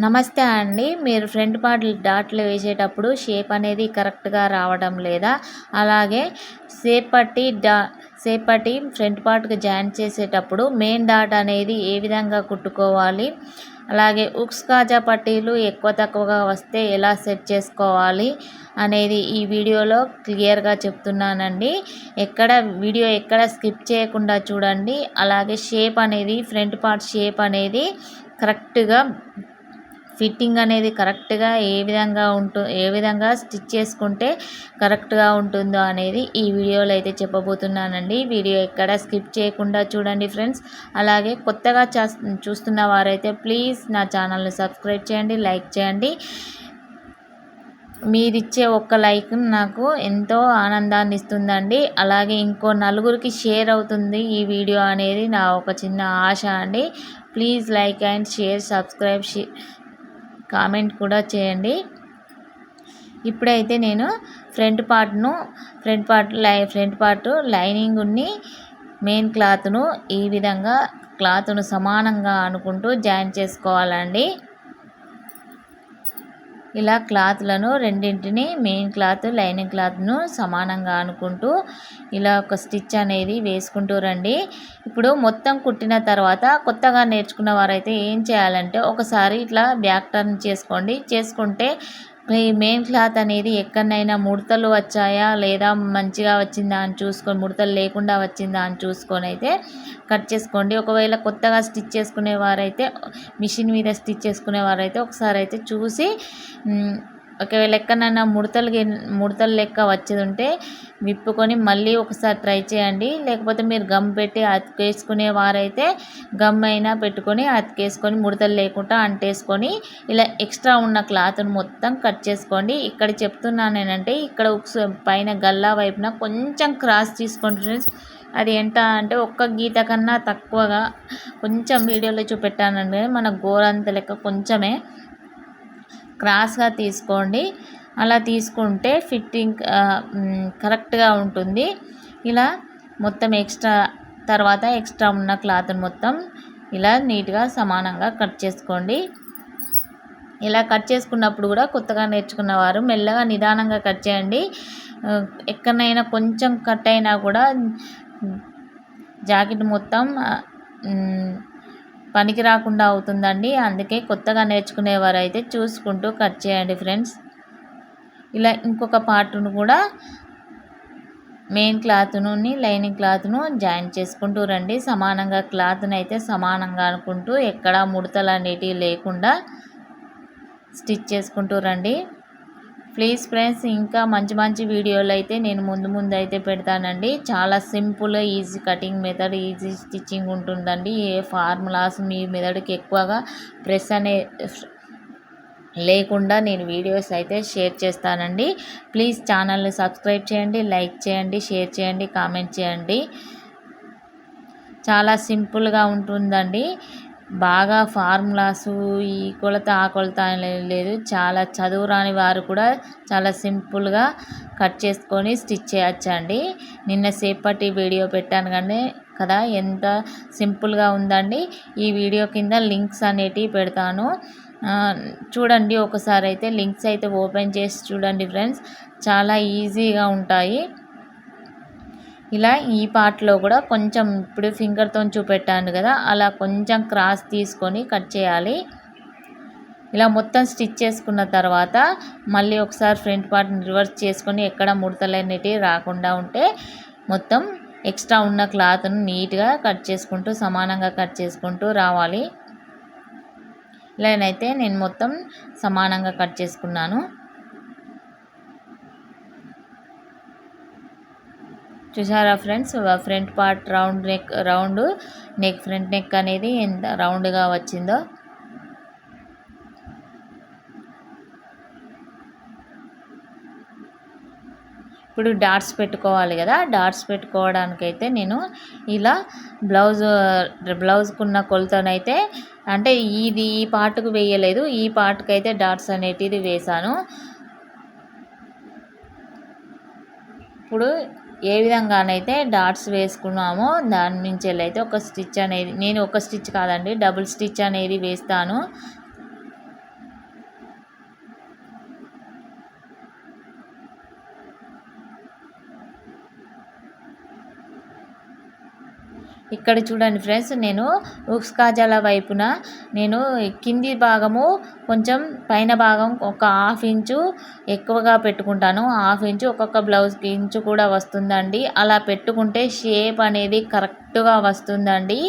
నమస్తే అండి. మీరు ఫ్రంట్ పార్ట్ డాట్లు వేసేటప్పుడు షేప్ అనేది కరెక్ట్గా రావడం లేదా? అలాగే సేపటి డా సేపటి ఫ్రంట్ పార్ట్కి జాయిన్ చేసేటప్పుడు మెయిన్ డాట్ అనేది ఏ విధంగా కుట్టుకోవాలి? అలాగే ఉక్స్ కాజా పట్టీలు ఎక్కువ తక్కువగా వస్తే ఎలా సెట్ చేసుకోవాలి? అనేది ఈ వీడియోలో క్లియర్గా చెప్తున్నానండి. ఎక్కడ వీడియో ఎక్కడ స్కిప్ చేయకుండా చూడండి. అలాగే షేప్ అనేది ఫ్రంట్ పార్ట్ షేప్ అనేది కరెక్ట్గా ఫిట్టింగ్ అనేది కరెక్ట్గా ఏ విధంగా ఉంటు ఏ విధంగా స్టిచ్ చేసుకుంటే కరెక్ట్గా ఉంటుందో అనేది ఈ వీడియోలో అయితే చెప్పబోతున్నానండి. వీడియో ఎక్కడ స్కిప్ చేయకుండా చూడండి ఫ్రెండ్స్. అలాగే కొత్తగా చూస్తున్న వారైతే ప్లీజ్ నా ఛానల్ని సబ్స్క్రైబ్ చేయండి లైక్ చేయండి. మీరిచ్చే ఒక్క లైక్ నాకు ఎంతో ఆనందాన్ని ఇస్తుందండి. అలాగే ఇంకో నలుగురికి షేర్ అవుతుంది ఈ వీడియో అనేది నా ఒక చిన్న ఆశ అండి. Please like and share subscribe comment కూడా చేయండి. ఇప్పుడైతే నేను ఫ్రంట్ పార్ట్ను ఫ్రంట్ పార్ట్ లై ఫ్రంట్ పార్ట్ లైనింగ్ని మెయిన్ క్లాత్ను ఈ విధంగా క్లాత్ను సమానంగా అనుకుంటూ జాయిన్ చేసుకోవాలండి. ఇలా క్లాత్లను రెండింటిని మెయిన్ క్లాత్ లైనింగ్ క్లాత్ను సమానంగా అనుకుంటూ ఇలా ఒక స్టిచ్ అనేది వేసుకుంటూ రండి. ఇప్పుడు మొత్తం కుట్టిన తర్వాత కొత్తగా నేర్చుకున్న వారైతే ఏం చేయాలంటే ఒకసారి ఇట్లా బ్యాక్ టర్న్ చేసుకోండి. చేసుకుంటే ఈ మెయిన్ క్లాత్ అనేది ఎక్కడనైనా ముడతలు వచ్చాయా? లేదా మంచిగా వచ్చిందా అని చూసుకొని ముడతలు లేకుండా వచ్చిందా అని చూసుకొని అయితే కట్ చేసుకోండి. ఒకవేళ కొత్తగా స్టిచ్ చేసుకునేవారైతే మిషన్ మీద స్టిచ్ చేసుకునేవారైతే ఒకసారి అయితే చూసి ఒకవేళ ఎక్కడైనా ముడతలు ముడతలు లెక్క వచ్చేది ఉంటే విప్పుకొని మళ్ళీ ఒకసారి ట్రై చేయండి. లేకపోతే మీరు గమ్ పెట్టి అతికేసుకునే వారైతే గమ్ అయినా పెట్టుకొని అతికేసుకొని ముడతలు లేకుండా అంటేసుకొని ఇలా ఎక్స్ట్రా ఉన్న క్లాత్ను మొత్తం కట్ చేసుకోండి. ఇక్కడ చెప్తున్నాను ఏంటంటే ఇక్కడ పైన గల్లా వైపున కొంచెం క్రాస్ తీసుకోండి అది ఎంత అంటే ఒక్క గీత కన్నా తక్కువగా కొంచెం వీడియోలో చూపెట్టానండి. మన గోరంత లెక్క కొంచెమే. క్రాస్గా తీసుకోండి. అలా తీసుకుంటే ఫిట్టింగ్ కరెక్ట్గా ఉంటుంది. ఇలా మొత్తం ఎక్స్ట్రా తర్వాత ఎక్స్ట్రా ఉన్న క్లాత్ మొత్తం ఇలా నీట్గా సమానంగా కట్ చేసుకోండి. ఇలా కట్ చేసుకున్నప్పుడు కూడా కొత్తగా నేర్చుకున్న వారు మెల్లగా నిదానంగా కట్ చేయండి. ఎక్కడైనా కొంచెం కట్ అయినా కూడా జాకెట్ మొత్తం పనికి రాకుండా అవుతుందండి. అందుకే కొత్తగా నేర్చుకునేవారు అయితే చూసుకుంటూ కట్ చేయండి ఫ్రెండ్స్. ఇలా ఇంకొక పార్ట్ను కూడా మెయిన్ క్లాత్ను లైనింగ్ క్లాత్ను జాయిన్ చేసుకుంటూ రండి. సమానంగా క్లాత్ని అయితే సమానంగా అనుకుంటూ ఎక్కడా ముడతలు అనేటివి లేకుండా స్టిచ్ చేసుకుంటూ రండి. ప్లీజ్ ఫ్రెండ్స్ ఇంకా మంచి మంచి వీడియోలు అయితే నేను ముందు ముందు అయితే పెడతానండి. చాలా simple easy cutting method easy stitching ఉంటుందండి. ఏ ఫార్ములాస్ మీ మెథడ్కి ఎక్కువగా ప్రెస్ అనే లేకుండా నేను వీడియోస్ అయితే షేర్ చేస్తానండి. ప్లీజ్ ఛానల్ని సబ్స్క్రైబ్ చేయండి లైక్ చేయండి షేర్ చేయండి కామెంట్ చేయండి. చాలా సింపుల్గా ఉంటుందండి. బాగా ఫార్ములాస్ ఈ కొలత ఆ కొలత లేదు. చాలా చదువు రాని వారు కూడా చాలా సింపుల్గా కట్ చేసుకొని స్టిచ్ చేయొచ్చండి. నిన్న సేపటి వీడియో పెట్టాను కానీ కదా ఎంత సింపుల్గా ఉందండి. ఈ వీడియో కింద లింక్స్ అనేటివి పెడతాను. చూడండి ఒకసారి అయితే లింక్స్ అయితే ఓపెన్ చేసి చూడండి ఫ్రెండ్స్. చాలా ఈజీగా ఉంటాయి. ఇలా ఈ పార్ట్లో కూడా కొంచెం ఇప్పుడు ఫింగర్తో చూపెట్టాను కదా అలా కొంచెం క్రాస్ తీసుకొని కట్ చేయాలి. ఇలా మొత్తం స్టిచ్ చేసుకున్న తర్వాత మళ్ళీ ఒకసారి ఫ్రంట్ పార్ట్ని రివర్స్ చేసుకొని ఎక్కడ ముడతలన్నిటి రాకుండా ఉంటే మొత్తం ఎక్స్ట్రా ఉన్న క్లాత్ను నీట్గా కట్ చేసుకుంటూ సమానంగా కట్ చేసుకుంటూ రావాలి. ఇలానైతే నేను మొత్తం సమానంగా కట్ చేసుకున్నాను. చూసారా friends? Front part round neck round neck front neck అనేది ఎంత రౌండ్గా వచ్చిందో. ఇప్పుడు డాట్స్ పెట్టుకోవాలి కదా డాట్స్ పెట్టుకోవడానికైతే నేను ఇలా బ్లౌజ్ బ్లౌజ్కున్న కొలతనైతే అంటే ఇది ఈ పార్ట్కు వేయలేదు ఈ పార్ట్కి అయితే డాట్స్ అనేటిది వేశాను. ఇప్పుడు ఏ విధంగానైతే డాట్స్ వేసుకున్నామో దాని నుంచి అయితే ఒక స్టిచ్ అనేది నేను ఒక స్టిచ్ కాదండి డబుల్ స్టిచ్ అనేది వేస్తాను. ఇక్కడ చూడండి ఫ్రెండ్స్ నేను ఉక్స్ కాజాల వైపున నేను కింది భాగము కొంచెం పైన భాగం ఒక హాఫ్ ఇంచు ఎక్కువగా పెట్టుకుంటాను. హాఫ్ ఇంచు ఒక్కొక్క బ్లౌజ్కి ఇంచు కూడా వస్తుందండి. అలా పెట్టుకుంటే షేప్ అనేది కరెక్ట్గా వస్తుందండి.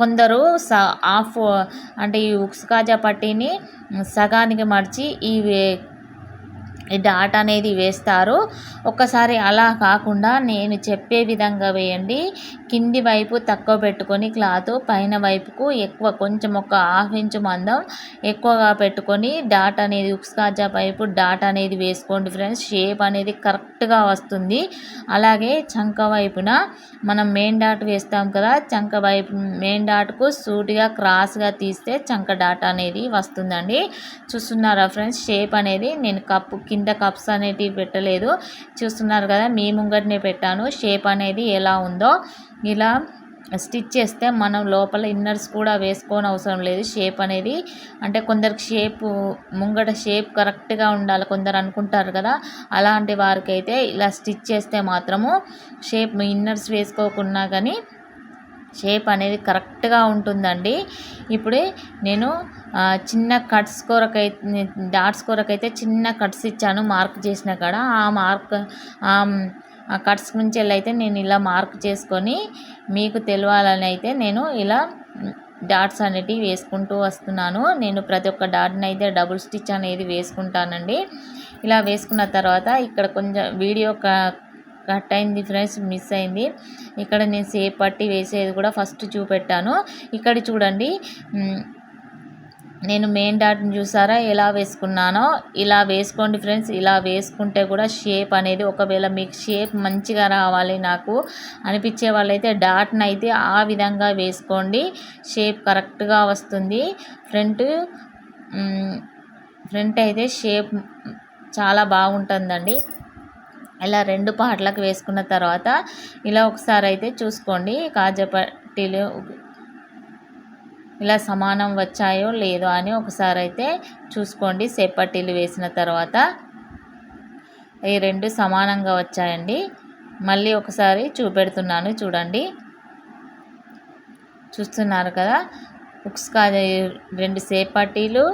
కొందరు స హాఫ్ అంటే ఈ ఉక్స్ కాజా పట్టీని సగానికి మర్చి ఈ డాట్ అనేది వేస్తారు. ఒక్కసారి అలా కాకుండా నేను చెప్పే విధంగా వేయండి. కింది వైపు తక్కువ పెట్టుకొని క్లాత్ పైన వైపుకు ఎక్కువ కొంచెం ఒక హాఫ్ ఇంచు మందం ఎక్కువగా పెట్టుకొని డాట్ అనేది ఉక్స్కాజా వైపు డాట్ అనేది వేసుకోండి ఫ్రెండ్స్. షేప్ అనేది కరెక్ట్గా వస్తుంది. అలాగే చంక వైపున మనం మెయిన్ డాట్ వేస్తాం కదా చంక వైపు మెయిన్ డాట్కు సూటిగా క్రాస్గా తీస్తే చంక డాట్ అనేది వస్తుందండి. చూస్తున్నారా ఫ్రెండ్స్? షేప్ అనేది నేను కప్పు కింద కప్స్ అనేటివి పెట్టలేదు. చూస్తున్నారు కదా మీ ముంగటనే పెట్టాను. షేప్ అనేది ఎలా ఉందో ఇలా స్టిచ్ చేస్తే మనం లోపల ఇన్నర్స్ కూడా వేసుకోని అవసరం లేదు. షేప్ అనేది అంటే కొందరికి షేప్ ముంగట షేప్ కరెక్ట్గా ఉండాలి. కొందరు అనుకుంటారు కదా అలాంటి వారికైతే ఇలా స్టిచ్ చేస్తే మాత్రము షేప్ ఇన్నర్స్ వేసుకోకున్నా కానీ షేప్ అనేది కరెక్ట్గా ఉంటుందండి. ఇప్పుడు నేను చిన్న కట్స్ కొరకైతే డాట్స్ కొరకైతే చిన్న కట్స్ ఇచ్చాను మార్క్ చేసిన కాడ. ఆ మార్క్ ఆ కట్స్ నుంచి అయితే నేను ఇలా మార్క్ చేసుకొని మీకు తెలియాలని అయితే నేను ఇలా డాట్స్ అనేటివి వేసుకుంటూ వస్తున్నాను. నేను ప్రతి ఒక్క డాట్ని అయితే డబుల్ స్టిచ్ అనేది వేసుకుంటానండి. ఇలా వేసుకున్న తర్వాత ఇక్కడ కొంచెం వీడియో కట్ అయింది ఫ్రెండ్స్ మిస్ అయింది. ఇక్కడ నేను సేపట్టి వేసేది కూడా ఫస్ట్ చూపెట్టాను. ఇక్కడ చూడండి నేను మెయిన్ డాట్ని చూసారా? ఎలా వేసుకున్నానో? ఇలా వేసుకోండి ఫ్రెండ్స్ ఇలా వేసుకుంటే కూడా షేప్ అనేది ఒకవేళ మీకు షేప్ మంచిగా రావాలి నాకు అనిపించే వాళ్ళైతే డాట్ని అయితే ఆ విధంగా వేసుకోండి. షేప్ కరెక్ట్గా వస్తుంది. ఫ్రంట్ ఫ్రంట్ అయితే షేప్ చాలా బాగుంటుందండి. ఇలా రెండు పాటలకు వేసుకున్న తర్వాత ఇలా ఒకసారి అయితే చూసుకోండి. కాజపట్టీలు ఇలా సమానం వచ్చాయో లేదో అని ఒకసారి అయితే చూసుకోండి. సేపట్టీలు వేసిన తర్వాత ఈ రెండు సమానంగా వచ్చాయండి. మళ్ళీ ఒకసారి చూపెడుతున్నాను చూడండి. చూస్తున్నారు కదా? ఉక్స్ రెండు సేపట్టీలు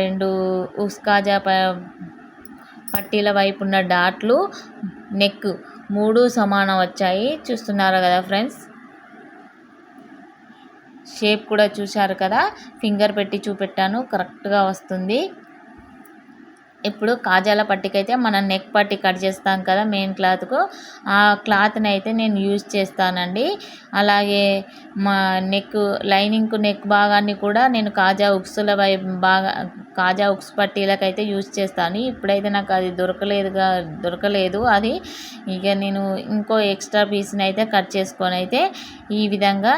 రెండు ఉస్కాజా పట్టీల వైపు ఉన్న డాట్లు నెక్ మూడు సమానం వచ్చాయి. చూస్తున్నారు కదా ఫ్రెండ్స్? షేప్ కూడా చూశారు కదా. ఫింగర్ పెట్టి చూపెట్టాను. కరెక్ట్గా వస్తుంది. ఇప్పుడు కాజాల పట్టికైతే మనం నెక్ పట్టి కట్ చేస్తాం కదా మెయిన్ క్లాత్కు ఆ క్లాత్ని అయితే నేను యూజ్ చేస్తానండి. అలాగే మా నెక్ లైనింగ్కు నెక్ భాగాన్ని కూడా నేను కాజా ఉక్సుల వై బాగా కాజా ఉక్స్ పట్టీలకైతే యూజ్ చేస్తాను. ఇప్పుడైతే నాకు అది దొరకలేదుగా దొరకలేదు. అది ఇక నేను ఇంకో ఎక్స్ట్రా పీస్ని అయితే కట్ చేసుకొని అయితే ఈ విధంగా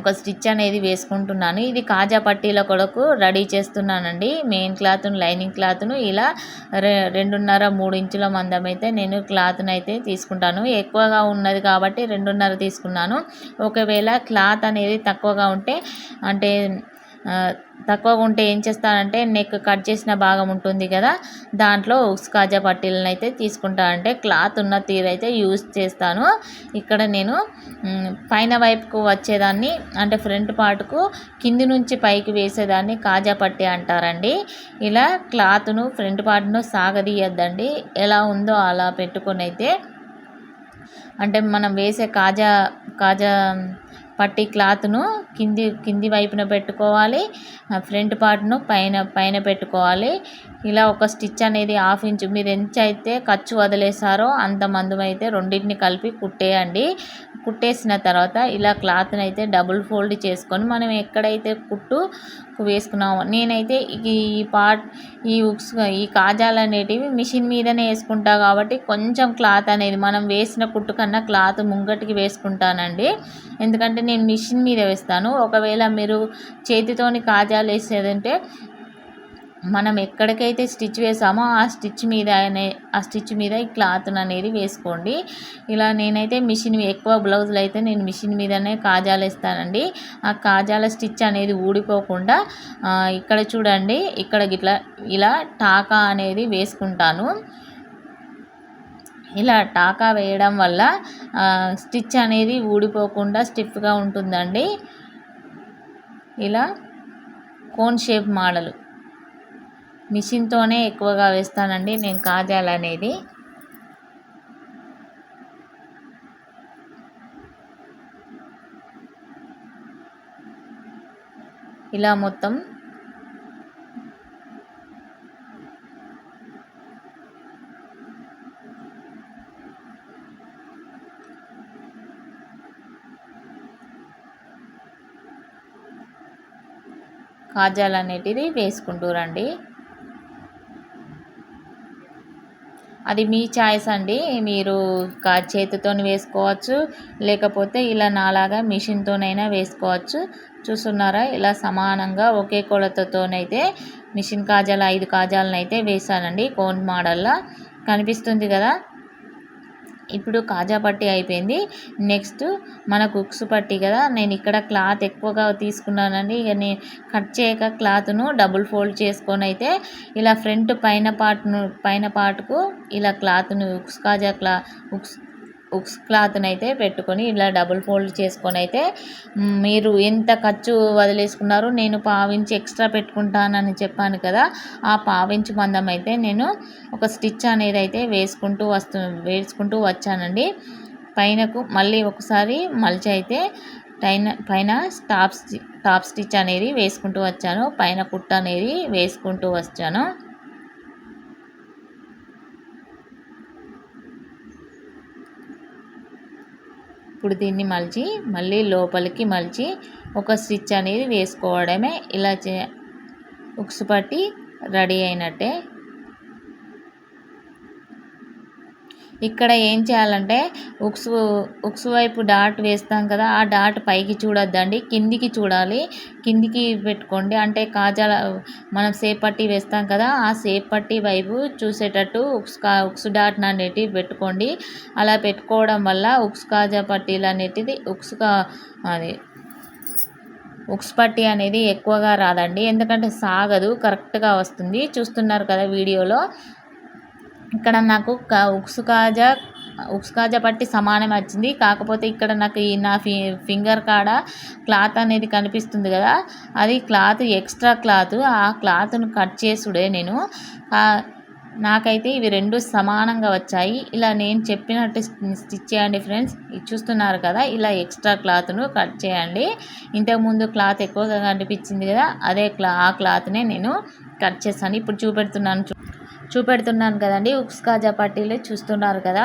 ఒక స్టిచ్ అనేది వేసుకుంటున్నాను. ఇది కాజా పట్టీల కొరకు రెడీ చేస్తున్నానండి. మెయిన్ క్లాత్ను లైనింగ్ క్లాత్ను ఇలా రె రెండున్నర మూడు ఇంచుల మందం అయితే నేను క్లాత్ను అయితే తీసుకుంటాను. ఎక్కువగా ఉన్నది కాబట్టి రెండున్నర తీసుకున్నాను. ఒకవేళ క్లాత్ అనేది తక్కువగా ఉంటే అంటే తక్కువగా ఉంటే ఏం చేస్తానంటే నెక్ కట్ చేసిన భాగం ఉంటుంది కదా దాంట్లో ఉక్స్ కాజా పట్టీలను అయితే తీసుకుంటా అంటే క్లాత్ ఉన్న తీరు అయితే యూజ్ చేస్తాను. ఇక్కడ నేను పైన వైపుకు వచ్చేదాన్ని అంటే ఫ్రంట్ పార్ట్కు కింది నుంచి పైకి వేసేదాన్ని కాజా పట్టి అంటారండి. ఇలా క్లాత్ను ఫ్రంట్ పార్ట్ను సాగదీయద్దండి. ఎలా ఉందో అలా పెట్టుకొని అయితే అంటే మనం వేసే కాజా కాజా పట్టి క్లాత్ను కింది కింది వైపున పెట్టుకోవాలి. ఫ్రంట్ పార్ట్ను పైన పైన పెట్టుకోవాలి. ఇలా ఒక స్టిచ్ అనేది హాఫ్ ఇంచ్ మీరు ఎంత అయితే ఖర్చు వదిలేసారో అంత మందం అయితే రెండింటిని కలిపి కుట్టేయండి. కుట్టేసిన తర్వాత ఇలా క్లాత్ని అయితే డబుల్ ఫోల్డ్ చేసుకొని మనం ఎక్కడైతే కుట్టు వేసుకున్నామో నేనైతే ఈ పార్ట్ ఈ ఉక్స్ ఈ కాజాలు అనేటివి మిషన్ మీదనే వేసుకుంటా కాబట్టి కొంచెం క్లాత్ అనేది మనం వేసిన కుట్టు కన్నా క్లాత్ ముంగటికి వేసుకుంటానండి. ఎందుకంటే నేను మిషన్ మీద వేస్తాను. ఒకవేళ మీరు చేతితోని కాజాలు వేసేదంటే మనం ఎక్కడికైతే స్టిచ్ వేసామో ఆ స్టిచ్ మీద ఆ స్టిచ్ మీద ఈ క్లాత్ అనేది వేసుకోండి. ఇలా నేనైతే మిషన్ ఎక్కువ బ్లౌజులు అయితే నేను మిషన్ మీదనే కాజాలు వేస్తానండి. ఆ కాజాల స్టిచ్ అనేది ఊడిపోకుండా ఇక్కడ చూడండి ఇక్కడ ఇట్లా ఇలా టాకా అనేది వేసుకుంటాను. ఇలా టాకా వేయడం వల్ల స్టిచ్ అనేది ఊడిపోకుండా స్టిఫ్గా ఉంటుందండి. ఇలా కోన్ షేప్ మోడల్. మిషన్తోనే ఎక్కువగా వేస్తానండి నేను కాజాలు అనేది. ఇలా మొత్తం కాజాలు అనేటిది వేసుకుంటూ రండి. అది మీ చాయిస్ అండి. మీరు కా చేతితో వేసుకోవచ్చు లేకపోతే ఇలా నాలాగా మిషన్తోనైనా వేసుకోవచ్చు. చూస్తున్నారా? ఇలా సమానంగా ఒకే కొలతతోనైతే మిషన్ కాజాలు ఐదు కాజాలను అయితే వేసానండి కోన్ మోడల్లా. కనిపిస్తుంది కదా? ఇప్పుడు కాజా పట్టి అయిపోయింది. నెక్స్ట్ మన కుక్స్ పట్టి కదా నేను ఇక్కడ క్లాత్ ఎక్కువగా తీసుకున్నానండి. ఇక నేను కట్ చేయక క్లాత్ను డబుల్ ఫోల్డ్ చేసుకొని అయితే ఇలా ఫ్రంట్ పైన పార్ట్ను పైన పార్ట్కు ఇలా క్లాత్ను ఉక్స్ కాజా క్లా ఉక్స్ ఉక్స్ క్లాత్ని అయితే పెట్టుకొని ఇలా డబుల్ ఫోల్డ్ చేసుకొని అయితే మీరు ఎంత ఖర్చు వదిలేసుకున్నారో నేను పావించి ఎక్స్ట్రా పెట్టుకుంటానని చెప్పాను కదా ఆ పావించి మందం అయితే నేను ఒక స్టిచ్ అనేది అయితే వేసుకుంటూ వస్తు వేసుకుంటూ వచ్చానండి. పైనకు మళ్ళీ ఒకసారి మలిచి అయితే పైన పైన టాప్ టాప్ స్టిచ్ అనేది వేసుకుంటూ వచ్చాను. పైన కుట్ట అనేది వేసుకుంటూ వచ్చాను. ఇప్పుడు దీన్ని మలిచి మళ్ళీ లోపలికి మలిచి ఒక స్టిచ్ అనేది వేసుకోవడమే ఇలా చే ఉక్స్ పట్టి రెడీ అయినట్టే. ఇక్కడ ఏం చేయాలంటే ఉక్స్ ఉక్స్ వైపు డాట్ వేస్తాం కదా ఆ డాట్ పైకి చూడొద్దండి కిందికి చూడాలి కిందికి పెట్టుకోండి. అంటే కాజాల మనం సేప్ పట్టి వేస్తాం కదా ఆ సేప్ పట్టి వైపు చూసేటట్టు ఉక్స్ కా ఉక్స్ డాట్ అనేటివి పెట్టుకోండి. అలా పెట్టుకోవడం వల్ల ఉక్స్ కాజా పట్టీలు అనేటిది ఉక్స్ కా అది ఉక్స్ పట్టి అనేది ఎక్కువగా రాదండి. ఎందుకంటే సాగదు కరెక్ట్గా వస్తుంది. చూస్తున్నారు కదా వీడియోలో. ఇక్కడ నాకు ఉక్సు కాజా ఉక్స్ కాజా పట్టి సమానం వచ్చింది. కాకపోతే ఇక్కడ నాకు ఈ నా ఫి ఫింగర్ కాడ క్లాత్ అనేది కనిపిస్తుంది కదా అది క్లాత్ ఎక్స్ట్రా క్లాత్. ఆ క్లాత్ను కట్ చేసుడే నేను. నాకైతే ఇవి రెండు సమానంగా వచ్చాయి. ఇలా నేను చెప్పినట్టు స్టిచ్ చేయండి ఫ్రెండ్స్. చూస్తున్నారు కదా ఇలా ఎక్స్ట్రా క్లాత్ను కట్ చేయండి. ఇంతకుముందు క్లాత్ ఎక్కువగా కనిపించింది కదా అదే క్లా ఆ క్లాత్నే నేను కట్ చేస్తాను. ఇప్పుడు చూపెడుతున్నాను చూపెడుతున్నాను కదండి. ఉక్స్ కాజా పట్టీలు చూస్తున్నారు కదా.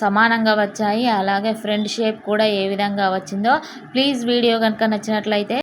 సమానంగా వచ్చాయి. అలాగే ఫ్రంట్ షేప్ కూడా ఏ విధంగా వచ్చిందో. ప్లీజ్ వీడియో కనుక నచ్చినట్లయితే